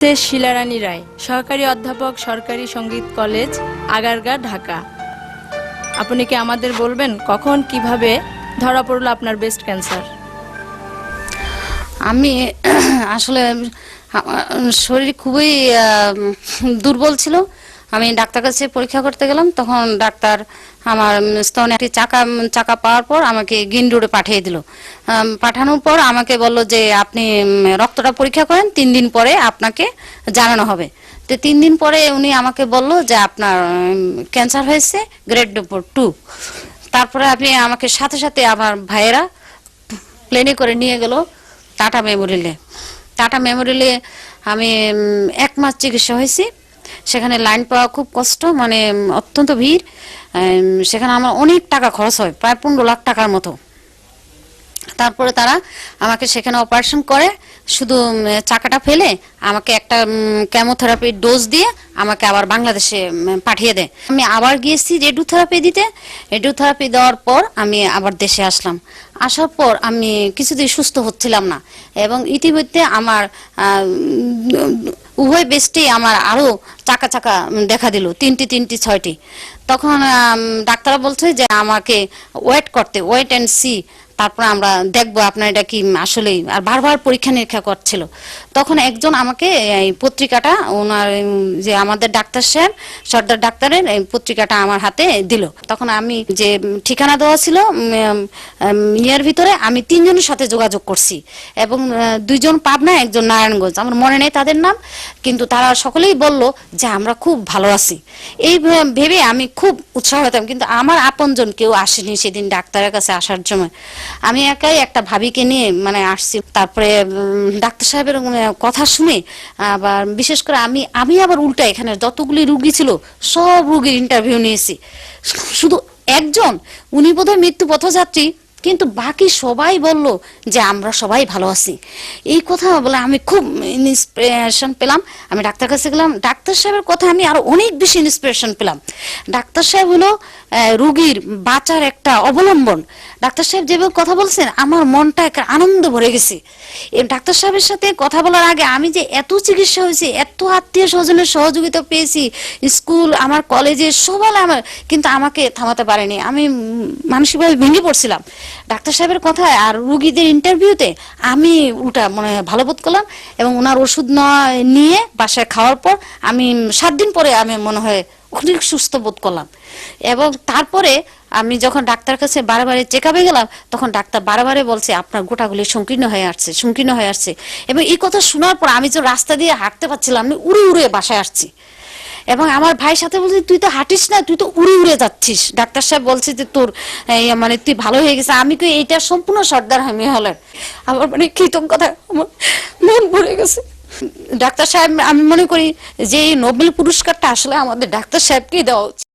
তে শিলারানী রায়, সহকারী অধ্যাপক, সরকারি সংগীত কলেজ, আগারগা, ঢাকা। আপনি কি আমাদের বলবেন কখন, কীভাবে? ধরা পড়ল আপনার ব্রেস্ট ক্যান্সার আমি আসলে শরীর খুবই দুর্বল ছিল। আমি ডাক্তার কাছে পরীক্ষা করতে গেলাম, তখন ডাক্তার আমার স্তনে একটি চাকা চাকা পাওয়ার পর আমাকে গিন্ডুরে পাঠিয়ে দিল। পাঠানোর পর আমাকে বলল যে আপনি রক্তটা পরীক্ষা করেন, তিন দিন পরে আপনাকে জানানো হবে। তো তিন দিন পরে উনি আমাকে বলল যে আপনার ক্যান্সার হয়েছে, গ্রেড টু। তারপরে আপনি আমাকে সাথে সাথে আমার ভাইয়েরা প্লেনে করে নিয়ে গেল টাটা মেমোরিয়ালে। টাটা মেমোরিয়ালে আমি এক মাস চিকিৎসা হয়েছি। সেখানে লাইন পাওয়া খুব কষ্ট মানে অত্যন্ত ভিড়। সেখানে আমার অনেক টাকা খরচ হয়, প্রায় পনেরো লাখ টাকার মতো। তারপরে তারা আমাকে সেখানে অপারেশন করে, শুধু চাকাটা ফেলে, আমাকে একটা কেমোথেরাপির ডোজ দিয়ে আমাকে আবার বাংলাদেশে পাঠিয়ে দেয়। আমি আবার গিয়েছি রেডিওথেরাপি দিতে। রেডিওথেরাপি দেওয়ার পর আমি আবার দেশে আসলাম। আসার পর আমি কিছুদিন সুস্থ হচ্ছিলাম না। এবং ইতিমধ্যে আমার উভয় বেস্টেই আমার আরও চাকা চাকা দেখা দিল, তিনটি তিনটি, ছয়টি। তখন ডাক্তাররা বলছে যে আমাকে ওয়েট করতে ওয়েট অ্যান্ড সি তারপর আমরা দেখব আপনার এটা কি আসলেই, আর বারবার পরীক্ষা নিরীক্ষা করছিল। তখন একজন আমাকে এই পত্রিকাটা, ওনার যে আমাদের ডাক্তার সাহেব সর্দার ডাক্তারের এই পত্রিকাটা আমার হাতে দিল। তখন আমি যে ঠিকানা দেওয়া ছিল ইয়ের ভিতরে আমি তিনজনের সাথে যোগাযোগ করছি। এবং দুইজন পাবনা, একজন নারায়ণগঞ্জ। আমার মনে নেই তাদের নাম, কিন্তু তারা সকলেই বলল যে আমরা খুব ভালো আছি। এই ভেবে আমি খুব উৎসাহ হতাম, কিন্তু আমার আপনজন কেউ আসেনি সেদিন ডাক্তারের কাছে আসার সময়। আমি একাই একটা ভাবিকে নিয়ে মানে আসছি। তারপরে ডাক্তার সাহেবের কথা শুনে, আবার বিশেষ করে আমি আমি আবার উল্টা এখানে যতগুলি রুগী ছিল, সব রুগীর ইন্টারভিউ নিয়েছি। শুধু একজন, উনি বোধহয় মৃত্যু পথযাত্রী কিন্তু বাকি সবাই বলল যে আমরা সবাই ভালো আছি। এই কথা বলে আমি খুব ইন্সপিরেশন পেলাম। আমি ডাক্তার কাছে গেলাম। ডাক্তার সাহেবের কথা আমি আরও অনেক বেশি ইন্সপিরেশন পেলাম। ডাক্তার সাহেব হলো রুগীর বাঁচার একটা অবলম্বন। ডাক্তার সাহেব যেভাবে কথা বলছেন, আমার মনটা একটা আনন্দ ভরে গেছে। ডাক্তার সাহেবের সাথে কথা বলার আগে আমি যে এত চিকিৎসা হয়েছি, এত আত্মীয় স্বজনের সহযোগিতা পেয়েছি, স্কুল, আমার কলেজে, সবাই আমার, কিন্তু আমাকে থামাতে পারেনি। আমি মানসিকভাবে ভেঙে পড়ছিলাম। ডাক্তার সাহেবের কথায় আর রুগীদের ইন্টারভিউতে আমি উল্টা মানে ভালো বোধ করলাম এবং ওনার ওষুধ নিয়ে বাসায় খাওয়ার পর আমি সাত দিন পরে আমি মনে হয় অনেক সুস্থ বোধ করলাম। এবং তারপরে আমি যখন ডাক্তার কাছে বারে বারে চেক আপে গেলাম, তখন ডাক্তার বারে বারে বলছে, আপনার গোটাগুলি সংকীর্ণ হয়ে আসছে, সংকীর্ণ হয়ে আসছে। এবং এই কথা শোনার পর আমি যে রাস্তা দিয়ে হাঁটতে পারছিলাম আমি উড়ে উড়ে বাসায় আসছি। এবং আমার ভাই সাথে বলছি, তুই তো হাঁটিস না, তুই তো উড়ে উড়ে যাচ্ছিস। ডাক্তার সাহেব বলছে যে, তোর মানে তুই ভালো হয়ে গেছে আমি কি এইটা সম্পূর্ণ সর্দার হামি হলেন আমার মানে কৃতজ্ঞতা আমার মন ভরে গেছে। ডাক্তার সাহেব, আমি মনে করি যে এই নোবেল পুরস্কারটা আসলে আমাদের ডাক্তার সাহেবকেই দেওয়া উচিত।